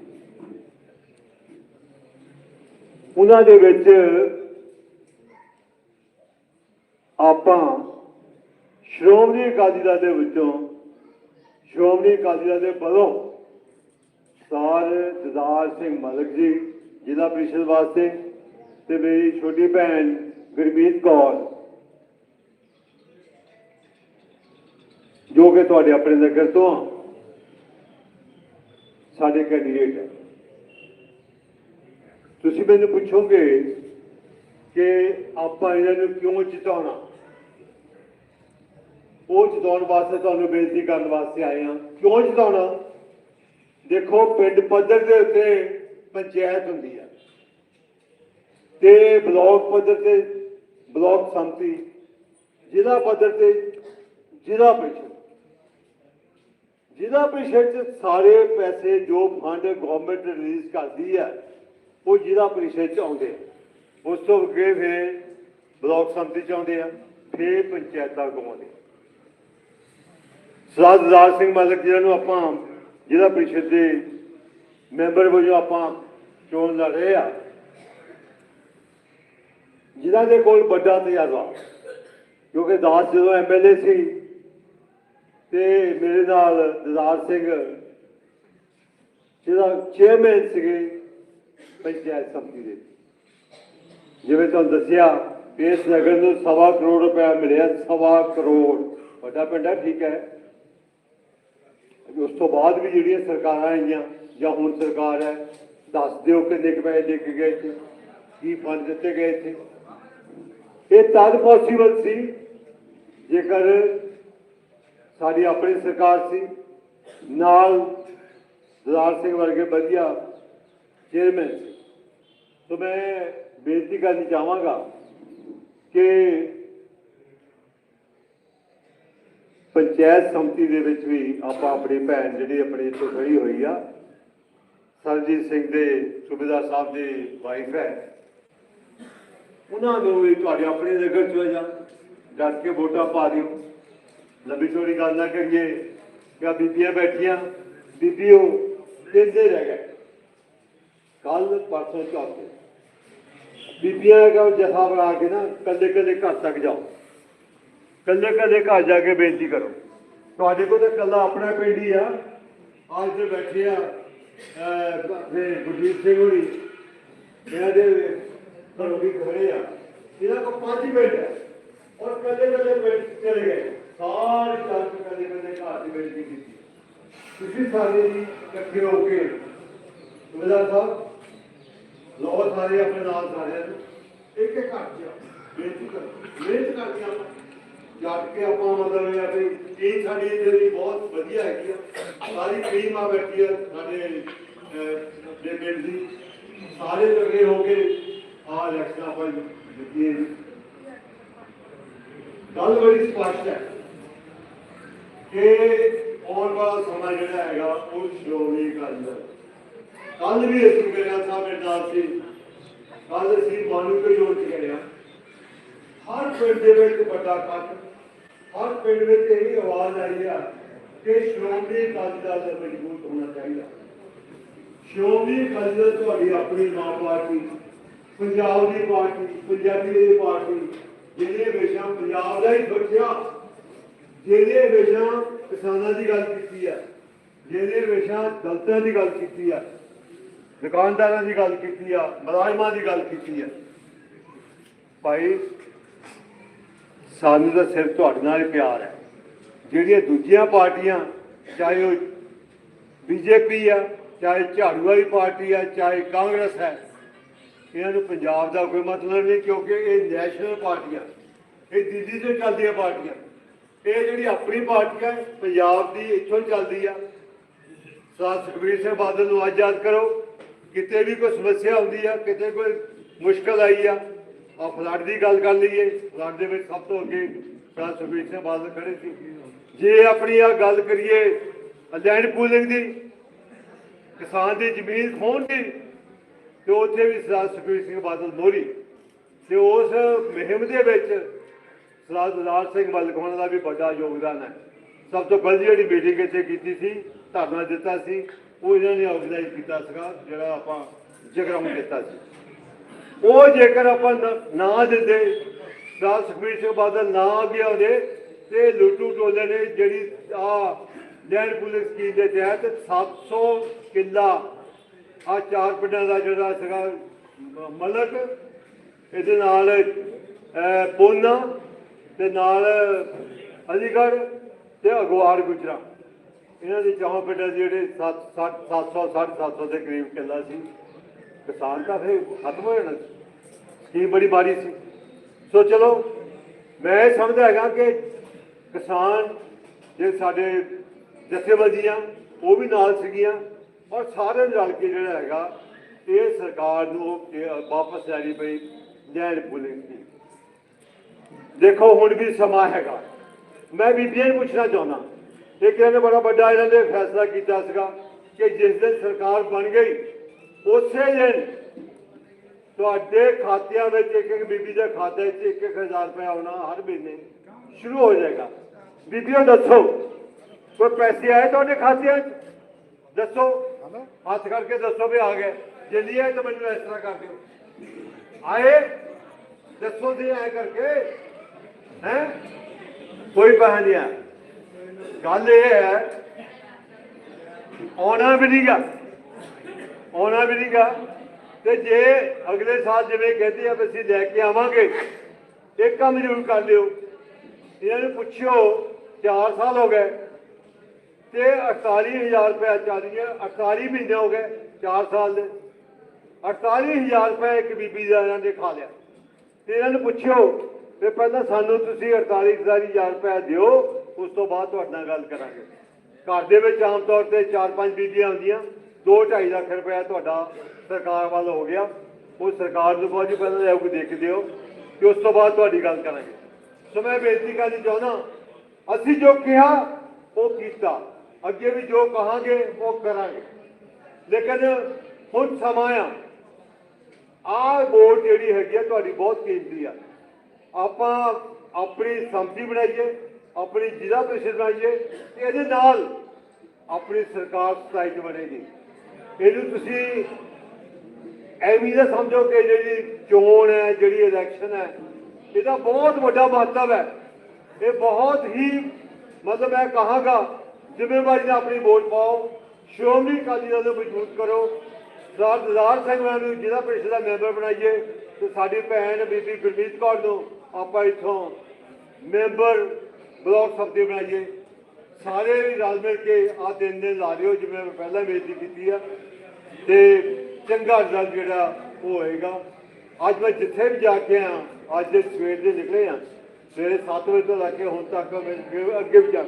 Speaker 3: ਉਹਨਾਂ ਦੇ ਵਿੱਚ ਆਪਾਂ ਸ਼੍ਰੋਮਣੀ ਅਕਾਲੀ ਦਲ ਦੇ ਵਿੱਚੋਂ, ਸ਼੍ਰੋਮਣੀ ਅਕਾਲੀ ਦਲ ਦੇ ਵੱਲੋਂ ਸਾਰ ਦਦਾਰ ਸਿੰਘ ਮਲਕ ਜੀ, ਜ਼ਿਲ੍ਹਾ ਪ੍ਰੀਸ਼ਦ ਵਾਸਤੇ ਤੇ ਮੇਰੀ ਛੋਟੀ ਭੈਣ ਗੁਰਮੀਤ ਕੌਰ, ਜੋ ਕਿ ਤੁਹਾਡੇ ਆਪਣੇ ਨਗਰ ਤੋਂ ਸਾਡੇ ਕੈਂਡੀਡੇਟ ਹੈ ਤੁਸੀਂ ਮੈਨੂੰ ਪੁੱਛੋਗੇ ਕਿ ਆਪਾਂ ਇਹਨਾਂ ਨੂੰ ਕਿਉਂ ਜਿਤਾਉਣਾ? ਉਹ ਜਿਤਾਉਣ ਵਾਸਤੇ ਤੁਹਾਨੂੰ ਬੇਨਤੀ ਕਰਨ ਵਾਸਤੇ ਆਏ ਹਾਂ। ਕਿਉਂ ਜਿਤਾਉਣਾ? ਦੇਖੋ, ਪਿੰਡ ਪੱਧਰ ਦੇ ਉੱਤੇ ਪੰਚਾਇਤ ਹੁੰਦੀ ਹੈ ਤੇ ਬਲਾਕ ਪੱਧਰ ਤੇ ਬਲਾਕ ਸੰਮਤੀ, ਜ਼ਿਲ੍ਹਾ ਪੱਧਰ ਤੇ ਜ਼ਿਲ੍ਹਾ ਪ੍ਰੀਸ਼ਦ। ਜ਼ਿਲ੍ਹਾ ਪ੍ਰੀਸ਼ਦ 'ਚ ਸਾਰੇ ਪੈਸੇ ਜੋ ਫੰਡ ਗਵਰਨਮੈਂਟ ਰਿਲੀਜ਼ ਕਰਦੀ ਹੈ ਉਹ ਜ਼ਿਲ੍ਹਾ ਪ੍ਰੀਸ਼ਦ ਚ ਆਉਂਦੇ ਆ। ਉਸ ਤੋਂ ਅੱਗੇ ਫਿਰ ਬਲਾਕ ਸੰਮਤੀ ਚ ਆਉਂਦੇ ਆ, ਫਿਰ ਪੰਚਾਇਤਾਂ ਘੁੰਮਾਉਂਦੇ ਆ। ਸਰਦਾਰ ਸਿੰਘ ਮਲਕ ਜਿਹਨਾਂ ਨੂੰ ਆਪਾਂ, ਜ਼ਿਲ੍ਹਾ ਪ੍ਰੀਸ਼ਦ ਦੇ ਮੈਂਬਰ ਵਜੋਂ ਆਪਾਂ ਚੋਣ ਲੜ ਰਹੇ ਆ। ਜਿਨ੍ਹਾਂ ਦੇ ਕੋਲ ਵੱਡਾ ਤਜਰਬਾ, ਕਿਉਂਕਿ ਦਾਸ ਜਦੋਂ ਐਮਐਲਏ ਸੀ ਤੇ ਮੇਰੇ ਨਾਲ ਦਦਾਰ ਸਿੰਘ ਜਿਹੜਾ ਚੇਅਰਮੈਨ ਸੀਗੇ ਪੰਚਾਇਤ ਸਮਿਤੀ ਦੇ। ਜਿਵੇਂ ਤੁਹਾਨੂੰ ਦੱਸਿਆ ਵੀ ਇਸ ਨਗਰ ਨੂੰ ਸਵਾ ਕਰੋੜ ਰੁਪਇਆ ਮਿਲਿਆ, ਸਵਾ ਕਰੋੜ। ਵੱਡਾ ਪਿੰਡ ਹੈ, ਠੀਕ ਹੈ। ਉਸ ਤੋਂ ਬਾਅਦ ਵੀ ਜਿਹੜੀਆਂ ਸਰਕਾਰਾਂ ਆਈਆਂ, ਜਾਂ ਹੁਣ ਸਰਕਾਰ ਹੈ, ਦੱਸ ਦਿਓ ਕਿੰਨੇ ਕੁ ਪੈਸੇ ਦੇ ਕੇ ਗਏ ਸੀ, ਕੀ ਫੰਡ ਦਿੱਤੇ ਗਏ ਸੀ। ਇਹ ਤਦ ਪੋਸੀਬਲ ਸੀ, ਜੇਕਰ ਸਾਡੀ ਆਪਣੀ ਸਰਕਾਰ ਸੀ। ਨਾਲ ਦਲਾਲ ਸਿੰਘ ਵਰਗੇ ਵਧੀਆ ਚੇਅਰਮੈਨ ਸੀ ਮੈਂ ਬੇਨਤੀ ਕਰਨੀ ਚਾਹਾਂਗਾ ਕਿ ਪੰਚਾਇਤ ਸਮਿਤੀ ਦੇ ਵਿੱਚ ਵੀ ਆਪਾਂ ਆਪਣੀ ਭੈਣ ਜਿਹੜੀ ਆਪਣੇ ਇੱਥੋਂ ਖੜੀ ਹੋਈ ਆ, ਸਰਜੀਤ ਸਿੰਘ ਦੇ ਸੂਬੇਦਾਰ ਸਾਹਿਬ ਦੇ ਵਾਈਫ ਹੈ। ਉਹਨਾਂ ਨੂੰ ਵੀ ਤੁਹਾਡੇ ਆਪਣੇ ਨਗਰ ਚ ਜਾ ਡਟ ਕੇ ਵੋਟਾਂ ਪਾ ਦਿਓ। ਲੰਬੀ ਚੌੜੀ ਗੱਲ ਨਾ ਕਰੀਏ ਕਿ ਬੀਬੀਆਂ ਬੈਠੀਆਂ, ਬੀਬੀਓ ਦਿੰਦੇ ਰਹਿ ਗਏ। ਕੱਲ ਪਰਸੋਂ, ਚੌਥੇ। ਬੀਬੀਆਂ ਦਾ ਜਥਾ ਬਣਾ ਕੇ ਨਾ ਕੱਲੇ ਕੱਲੇ ਘਰ ਤੱਕ ਜਾਓ। ਕੱਲੇ ਕੱਲੇ ਘਰ ਜਾ ਕੇ ਬੇਨਤੀ ਕਰੋ। ਤੁਹਾਡੇ ਕੋਲ ਤਾਂ ਕੱਲਾ ਆਪਣਾ ਪਿੰਡ ਹੀ ਆ। ਅੱਜ ਤੇ ਬੈਠੇ ਆ ਅਹ, ਗੁਰਜੀਤ ਸਿੰਘ ਹੋਣੀ ਇਹਨਾਂ ਦੇ ਘਰੋਂ ਵੀ ਖੜੇ ਆ। ਇਹਨਾਂ ਕੋਲ ਪੰਜ ਹੀ ਹੈ ਔਰ ਕੱਲੇ ਕੱਲੇ ਪਿੰਡ ਚਲੇ ਗਏ। ਸਾਰੇ ਚੱਲ ਕੇ ਕੱਲੇ ਕੱਲੇ ਘਰ ਦੀ ਬੇਨਤੀ ਕੀਤੀ। ਤੁਸੀਂ ਸਾਰੇ ਜੀ ਇਕੱਠੇ ਹੋ ਕੇ ਸੁਬੇਦਾਰ ਸਾਹਿਬ ਲੋ ਸਾਰੇ ਆਪਣੇ ਨਾਲ ਸਾਰਿਆਂ ਨੂੰ। ਇੱਕ ਇੱਕ ਘਰ ਚ ਬੇਨਤੀ ਕਰੋ। ਮਿਹਨਤ ਕਰਕੇ ਆਪਾਂ। ਜੱਟ ਕੇ ਆਪਾਂ ਮਤਲਬ ਇਹ ਆ ਵੀ ਇਹ ਸਾਡੀ ਜਿਹੜੀ ਬਹੁਤ ਵਧੀਆ ਹੈਗੀ ਆ। ਸਾਰੀ ਟੀਮ ਆ ਬੈਠੀ ਆ ਸਾਡੇ ਦੇ ਪਿੰਡ ਦੀ। ਸਾਰੇ ਲੱਗੇ ਹੋ ਕੇ ਆ ਇਲੈਕਸ਼ਨ ਆਪਾਂ ਜਿੱਤੀਏ। ਗੱਲ ਬੜੀ ਸਪਸ਼ਟ ਹੈ ਕਿ ਆਉਣ ਵਾਲਾ ਸਮਾਂ ਜਿਹੜਾ ਹੈਗਾ, ਉਹ ਸ਼੍ਰੋਮਣੀ ਅਕਾਲੀ ਦਲ ਕੱਲ ਵੀ ਅਸੀਂ ਕਰਿਆ ਸਾਹਿਬ ਨਾਲ ਸੀ। ਕੱਲ ਅਸੀਂ ਮਾਨੂ ਕੇ ਜੋੜ ਕੇ ਕਰਿਆ ਪਿੰਡ ਦੇ ਵਿੱਚ ਵੱਡਾ ਕੱਟ ਹਰ ਪਿੰਡ ਵਿੱਚ ਇਹ ਆਵਾਜ਼ ਆਈ ਆ ਕਿ ਸ਼੍ਰੋਮਣੀ ਅਕਾਲੀ ਦਲ ਦਾ ਮਜ਼ਬੂਤ ਹੋਣਾ ਚਾਹੀਦਾ। ਸ਼੍ਰੋਮਣੀ ਅਕਾਲੀ ਦਲ ਤੁਹਾਡੀ ਆਪਣੀ ਮਾਂ ਪਾਰਟੀ, ਪੰਜਾਬ ਦੀ ਪਾਰਟੀ, ਪੰਜਾਬੀ ਦੀ ਪਾਰਟੀ, ਜਿਹਨੇ ਹਮੇਸ਼ਾ ਪੰਜਾਬ ਦਾ ਹੀ ਸੋਚਿਆ ਜਿਹਨੇ ਹਮੇਸ਼ਾ ਕਿਸਾਨਾਂ ਦੀ ਗੱਲ ਕੀਤੀ ਆ, ਜਿਹਨੇ ਹਮੇਸ਼ਾ ਦਲਤਾਂ ਦੀ ਗੱਲ ਕੀਤੀ ਆ, ਦੁਕਾਨਦਾਰਾਂ ਦੀ ਗੱਲ ਕੀਤੀ ਆ, ਮੁਲਾਜ਼ਮਾਂ ਦੀ ਗੱਲ ਕੀਤੀ ਆ। ਭਾਈ ਸਾਨੂੰ ਤਾਂ ਸਿਰਫ ਤੁਹਾਡੇ ਨਾਲ ਹੀ ਪਿਆਰ ਹੈ। ਜਿਹੜੀਆਂ ਦੂਜੀਆਂ ਪਾਰਟੀਆਂ, ਚਾਹੇ ਉਹ ਬੀਜੇਪੀ ਆ, ਚਾਹੇ ਝਾੜੂ ਵਾਲੀ ਪਾਰਟੀ ਆ, ਚਾਹੇ ਕਾਂਗਰਸ ਹੈ, ਇਹਨਾਂ ਨੂੰ ਪੰਜਾਬ ਦਾ ਕੋਈ ਮਤਲਬ ਨਹੀਂ ਕਿਉਂਕਿ ਇਹ ਨੈਸ਼ਨਲ ਪਾਰਟੀਆਂ, ਇਹ ਦਿੱਲੀ ਤੋਂ ਚੱਲਦੀਆਂ ਪਾਰਟੀਆਂ। ਇਹ ਜਿਹੜੀ ਆਪਣੀ ਪਾਰਟੀ ਹੈ ਪੰਜਾਬ ਦੀ ਇੱਥੋਂ ਚੱਲਦੀ ਆ। ਸਾਧ ਸੁਖਬੀਰ ਸਿੰਘ ਬਾਦਲ ਨੂੰ ਅੱਜ ਯਾਦ ਕਰੋ, ਕਿਤੇ ਵੀ ਕੋਈ ਸਮੱਸਿਆ ਹੁੰਦੀ ਆ, ਕਿਤੇ ਕੋਈ ਮੁਸ਼ਕਲ ਆਈ ਆ ਆ ਫਲੱਡ ਦੀ ਗੱਲ ਕਰ ਲਈਏ, ਫਲੱਡ ਦੇ ਵਿੱਚ ਸਭ ਤੋਂ ਅੱਗੇ ਸਾਧ ਸੁਖਬੀਰ ਸਿੰਘ ਬਾਦਲ ਖੜੇ ਸੀ। ਜੇ ਆਪਣੀ ਆ ਗੱਲ ਕਰੀਏ, ਲੈਂਡ ਪੂਲਿੰਗ ਦੀ, ਕਿਸਾਨ ਦੀ ਜ਼ਮੀਨ ਖੋਣ ਦੀ, ਤੇ ਉੱਥੇ ਵੀ ਸਰਦਾਰ ਸੁਖਬੀਰ ਸਿੰਘ ਬਾਦਲ ਮੋਰੀ ਤੇ ਉਸ ਮੁਹਿੰਮ ਦੇ ਵਿੱਚ ਸਰਦਾਰ ਦਲਾਲ ਸਿੰਘ ਮਲਕੋਣਾ ਦਾ ਵੀ ਵੱਡਾ ਯੋਗਦਾਨ ਹੈ। ਸਭ ਤੋਂ ਪਹਿਲੀ ਜਿਹੜੀ ਮੀਟਿੰਗ ਇੱਥੇ ਕੀਤੀ ਸੀ, ਧਰਨਾ ਦਿੱਤਾ ਸੀ, ਉਹ ਇਹਨਾਂ ਨੇ ਆਰਗੇਨਾਈਜ਼ ਕੀਤਾ ਸੀਗਾ, ਜਿਹੜਾ ਆਪਾਂ ਜਗਰਾਉਂ ਦਿੱਤਾ ਸੀ। ਉਹ ਜੇਕਰ ਆਪਾਂ ਨ- ਨਾ ਦਿੰਦੇ ਸਰਦਾਰ ਸੁਖਬੀਰ ਸਿੰਘ ਬਾਦਲ ਨਾ ਅੱਗੇ ਆਉਂਦੇ, ਤੇ ਲੁੱਟੂ ਟੋਲੇ ਨੇ ਜਿਹੜੀ ਆ ਲੈਂਡ ਪੁਲਿਸ ਸਕੀਮ ਦੇ ਤਹਿਤ 700 ਕਿੱਲਾ ਆ ਚਾਰ ਪਿੰਡਾਂ ਦਾ ਜਿਹੜਾ ਸੀਗਾ, ਮਲਕ, ਇਹਦੇ ਨਾਲ ਪੋਨਾ ਤੇ ਨਾਲ ਅਲੀਗੜ੍ਹ ਤੇ ਅਗਵਾਰ ਗੁਜਰਾ। ਇਹਨਾਂ ਦੇ ਚੌਂ ਪਿੰਡਾਂ ਦੇ ਜਿਹੜੇ 7 700 750 ਦੇ ਕਰੀਬ ਕਿੱਲਾ ਸੀ। ਕਿਸਾਨ ਤਾਂ ਫਿਰ ਖਤਮ ਹੋ ਜਾਣਾ ਸਕੀਮ ਬੜੀ ਮਾਰੀ ਸੀ। ਸੋ ਚਲੋ, ਮੈਂ ਇਹ ਸਮਝਦਾ ਹੈਗਾ ਕਿ ਕਿਸਾਨ ਜੇ ਸਾਡੇ ਜਥੇਬੰਦੀਆਂ, ਉਹ ਵੀ ਨਾਲ ਸੀਗੀਆਂ ਔਰ ਸਾਰੇ ਰਲ ਕੇ ਜਿਹੜਾ ਹੈਗਾ, ਇਹ ਸਰਕਾਰ ਨੂੰ ਵਾਪਸ ਲੈਣੀ ਪਈ ਜੈਨ ਪੁਲਿੰਗ ਦੀ। ਦੇਖੋ, ਹੁਣ ਵੀ ਸਮਾਂ ਹੈਗਾ। ਮੈਂ ਬੀਬੀਆਂ ਨੂੰ ਪੁੱਛਣਾ ਚਾਹੁੰਦਾ ਇਹ ਕਹਿੰਦੇ ਬੜਾ ਵੱਡਾ ਇਹਨਾਂ ਨੇ ਫੈਸਲਾ ਕੀਤਾ ਸੀਗਾ ਕਿ ਜਿਸ ਦਿਨ ਸਰਕਾਰ ਬਣ ਗਈ ਉਸੇ ਦਿਨ ਤੁਹਾਡੇ ਖਾਤਿਆਂ ਵਿੱਚ ਇੱਕ ਇੱਕ ਬੀਬੀ ਦੇ ਖਾਤੇ 'ਚ ਇੱਕ ਇੱਕ ਹਜ਼ਾਰ ਰੁਪਏ ਆਉਣਾ ਹਰ ਮਹੀਨੇ ਸ਼ੁਰੂ ਹੋ ਜਾਏਗਾ ਬੀਬੀਆਂ ਦੱਸੋ ਕੋਈ ਪੈਸੇ ਆਏ ਤੁਹਾਡੇ ਖਾਤਿਆਂ 'ਚ ਦੱਸੋ ਹੱਥ ਕਰਕੇ ਦੱਸੋ ਵੀ ਆ ਗਏ ਜੇ ਨਹੀਂ ਆਏ ਤਾਂ ਮੈਨੂੰ ਇਸ ਤਰ੍ਹਾਂ ਕਰ ਦਿਓ ਆਏ ਦੱਸੋ ਦੇ ਐ ਕਰਕੇ ਹੈ ਕੋਈ ਪੈਸਾ ਨਹੀਂ ਆ ਗੱਲ ਇਹ ਹੈ ਆਉਣਾ ਵੀ ਨਹੀਂਗਾ ਆਉਣਾ ਵੀ ਨਹੀਂਗਾ ਤੇ ਜੇ ਅਗਲੇ ਸਾਲ ਜਿਵੇਂ ਕਹਿੰਦੇ ਆ ਵੀ ਅਸੀਂ ਲੈ ਕੇ ਆਵਾਂਗੇ, ਇੱਕ ਕੰਮ ਜ਼ਰੂਰ ਕਰ ਲਿਓ। ਇਹਨਾਂ ਨੂੰ ਪੁੱਛਿਓ 4 ਸਾਲ ਹੋ ਗਏ ਤੇ 48000 ਰੁਪਏ ਚਾਲੀ ਹੈ 48 ਮਹੀਨੇ ਹੋ ਗਏ 4 ਸਾਲ ਦੇ। 48000 ਰੁਪਏ ਇੱਕ ਬੀਬੀ ਦਾ ਇਹਨਾਂ ਨੇ ਖਾ ਲਿਆ। ਤੇ ਇਹਨਾਂ ਨੂੰ ਪੁੱਛਿਓ ਤੇ ਪਹਿਲਾਂ ਸਾਨੂੰ ਤੁਸੀਂ 48000 ਰੁਪਏ ਦਿਓ, ਉਸ ਤੋਂ ਬਾਅਦ ਤੁਹਾਡੇ ਨਾਲ ਗੱਲ ਕਰਾਂਗੇ। ਘਰ ਦੇ ਵਿੱਚ ਆਮ ਤੌਰ ਤੇ 4-5 ਬੀਬੀਆਂ ਹੁੰਦੀਆਂ। 2.5 ਲੱਖ ਰੁਪਏ ਤੁਹਾਡਾ ਸਰਕਾਰ ਵੱਲ ਹੋ ਗਿਆ। ਉਹ ਸਰਕਾਰ ਨੂੰ ਬਹੁਤ ਜੀ ਪਹਿਲਾਂ ਲੈ ਕੇ ਦੇਖ ਦਿਓ ਕਿ ਉਸ ਤੋਂ ਬਾਅਦ ਤੁਹਾਡੀ ਗੱਲ ਕਰਾਂਗੇ। ਸੋ ਮੈਂ ਬੇਨਤੀ ਕਰਨੀ ਚਾਹੁੰਦਾ, ਅਸੀਂ ਜੋ ਕਿਹਾ, ਉਹ ਕੀਤਾ। ਅੱਗੇ ਵੀ ਜੋ ਕਹਾਂਗੇ, ਉਹ ਕਰਾਂਗੇ। ਲੇਕਿਨ ਹੁਣ ਸਮਾਂ ਆ। ਆਹ ਵੋਟ ਜਿਹੜੀ ਹੈਗੀ ਆ, ਤੁਹਾਡੀ ਬਹੁਤ ਕੀਮਤੀ ਆ। ਆਪਾਂ ਆਪਣੀ ਸੰਮਤੀ ਬਣਾਈਏ, ਆਪਣੀ ਜ਼ਿਲ੍ਹਾ ਪ੍ਰੀਸ਼ਦ ਬਣਾਈਏ ਤੇ ਇਹਦੇ ਨਾਲ ਆਪਣੀ ਸਰਕਾਰ ਸਥਾਈ ਬਣੇਗੀ। ਇਹਨੂੰ ਤੁਸੀਂ ਐਵੇਂ ਨਾ ਸਮਝੋ ਕਿ ਜਿਹੜੀ ਚੋਣ ਹੈ, ਜਿਹੜੀ ਇਲੈਕਸ਼ਨ ਹੈ, ਇਹਦਾ ਬਹੁਤ ਵੱਡਾ ਮਹੱਤਵ ਹੈ। ਇਹ ਬਹੁਤ ਹੀ ਮਤਲਬ ਮੈਂ ਕਹਾਂਗਾ, ਜ਼ਿੰਮੇਵਾਰੀ ਨਾਲ ਆਪਣੀ ਵੋਟ ਪਾਓ। ਸ਼੍ਰੋਮਣੀ ਅਕਾਲੀ ਦਲ ਨੂੰ ਮਜ਼ਬੂਤ ਕਰੋ। ਸਰਦਾਰ ਦਜ਼ਾਰ ਸਿੰਘ ਨੂੰ ਜ਼ਿਲ੍ਹਾ ਪ੍ਰੀਸ਼ਦ ਦਾ ਮੈਂਬਰ ਬਣਾਈਏ ਤੇ ਸਾਡੀ ਭੈਣ ਬੀਬੀ ਗੁਰਮੀਤ ਕੌਰ ਨੂੰ ਆਪਾਂ ਇੱਥੋਂ ਮੈਂਬਰ ਬਲਾਕ ਸੰਮਤੀ ਬਣਾਈਏ। ਸਾਰੇ ਵੀ ਰਲ ਮਿਲ ਕੇ ਆ ਦਿਨ ਦਿਨ ਲਾ ਲਿਓ ਜਿਵੇਂ ਮੈਂ ਪਹਿਲਾਂ ਬੇਨਤੀ ਕੀਤੀ ਆ। ਤੇ ਚੰਗਾ ਰਿਜ਼ਲਟ ਜਿਹੜਾ ਉਹ ਹੋਏਗਾ। ਅੱਜ ਮੈਂ ਜਿੱਥੇ ਵੀ ਜਾ ਕੇ ਆ ਅੱਜ ਦੇ ਸਵੇਰ ਦੇ ਨਿਕਲੇ ਆ, ਸਵੇਰੇ 7 ਵਜੇ ਤੋਂ ਲੈ ਕੇ ਹੁਣ ਤੱਕ ਮੈਂ ਅੱਗੇ- ਵੀ ਜਾ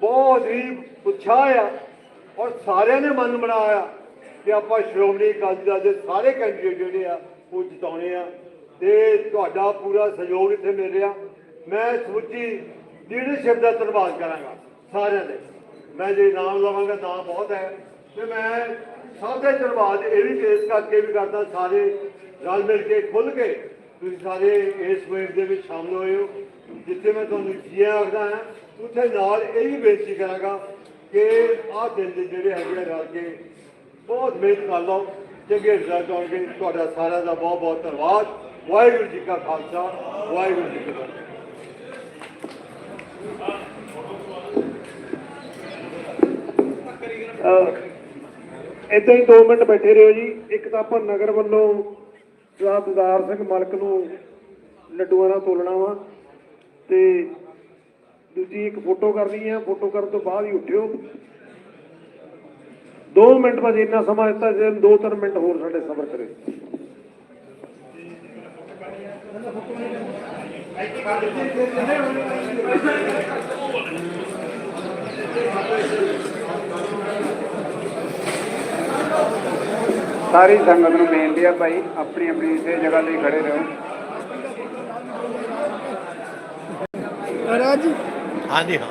Speaker 3: ਬਹੁਤ ਹੀ ਉਤਸ਼ਾਹ ਆ ਔਰ ਸਾਰਿਆਂ ਨੇ ਮਨ ਬਣਾਇਆ ਕਿ ਆਪਾਂ ਸ਼੍ਰੋਮਣੀ ਅਕਾਲੀ ਦਲ ਦੇ ਸਾਰੇ ਕੈਂਡੀਡੇਟ ਜਿਹੜੇ ਆ, ਉਹ ਜਿਤਾਉਣੇ ਆ। ਤੇ ਤੁਹਾਡਾ ਪੂਰਾ ਸਹਿਯੋਗ ਇੱਥੇ ਮਿਲ ਰਿਹਾ। ਮੈਂ ਸਮੁੱਚੀ ਲੀਡਰਸ਼ਿਪ ਦਾ ਧੰਨਵਾਦ ਕਰਾਂਗਾ ਸਾਰਿਆਂ ਦੇ। ਮੈਂ ਜੇ ਨਾਮ ਲਵਾਂਗਾ ਤਾਂ ਬਹੁਤ ਹੈ। ਤੇ ਮੈਂ ਸਭ ਦੇ ਧੰਨਵਾਦ ਇਹ ਵੀ ਪੇਸ਼ ਕਰਕੇ ਵੀ ਕਰਦਾ, ਸਾਰੇ ਰਲ ਮਿਲ ਕੇ ਖੁੱਲ ਕੇ ਤੁਸੀਂ ਸਾਰੇ ਇਸ ਵੇਵ ਦੇ ਵਿੱਚ ਸ਼ਾਮਲ ਹੋਏ ਹੋ, ਜਿੱਥੇ ਮੈਂ ਤੁਹਾਨੂੰ ਜੀ ਆਖਦਾ ਹਾਂ। ਉੱਥੇ ਨਾਲ ਇਹ ਵੀ ਬੇਨਤੀ ਕਰਾਂਗਾ ਕਿ ਆਹ ਦਿਨ ਦੇ ਜਿਹੜੇ ਹੈਗੇ ਰਲ ਕੇ ਬਹੁਤ ਮਿਹਨਤ ਕਰ ਲਓ। ਚੰਗੇ ਰਿਜ਼ਲਟ ਆਉਣਗੇ। ਤੁਹਾਡਾ ਸਾਰਿਆਂ ਦਾ ਬਹੁਤ ਬਹੁਤ ਧੰਨਵਾਦ। ਵਾਹਿਗੁਰੂ ਜੀ ਕਾ ਖਾਲਸਾ, ਵਾਹਿਗੁਰੂ ਜੀ ਕੀ ਫਤਿਹ।
Speaker 4: ਇਦਾਂ ਹੀ 2 ਮਿੰਟ ਬੈਠੇ ਰਹੋ ਜੀ। ਇੱਕ ਤਾਂ ਆਪਾਂ ਨਗਰ ਵੱਲੋਂ ਸਰਦਾਰ ਸਿੰਘ ਮਲਕ ਨੂੰ ਲੱਡੂਆਂ ਨਾਲ ਤੋਲਣਾ ਵਾ ਤੇ ਦੂਜੀ ਇੱਕ ਫੋਟੋ ਕਰਨੀ ਆ। ਫੋਟੋ ਕਰਨ ਤੋਂ ਬਾਅਦ ਹੀ ਉੱਠਿਓ। 2 ਮਿੰਟ ਬਾਅਦ ਇੰਨਾ ਸਮਾਂ ਦਿੱਤਾ ਜੇ 2-3 ਮਿੰਟ ਹੋਰ ਸਾਡੇ ਸਬਰ ਕਰੇ।
Speaker 5: ਸਾਰੀ ਸੰਗਤ ਨੂੰ ਬੇਨਤੀ ਆ ਭਾਈ ਆਪਣੀ ਆਪਣੀ ਇਸੇ ਜਗ੍ਹਾ ਤੇ ਖੜੇ ਰਹੋ।
Speaker 6: ਹਾਂਜੀ ਹਾਂ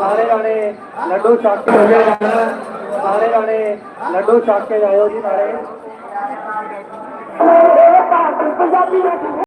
Speaker 7: ਸਾਰੇ ਜਾਣੇ ਲੱਡੂ ਚੱਕ ਕੇ ਹੋਏ ਜਾਣਾ। ਸਾਰੇ ਜਾਣੇ ਲੱਡੂ ਚੱਕ ਕੇ ਜਾਇਓ ਜੀ ਸਾਰੇ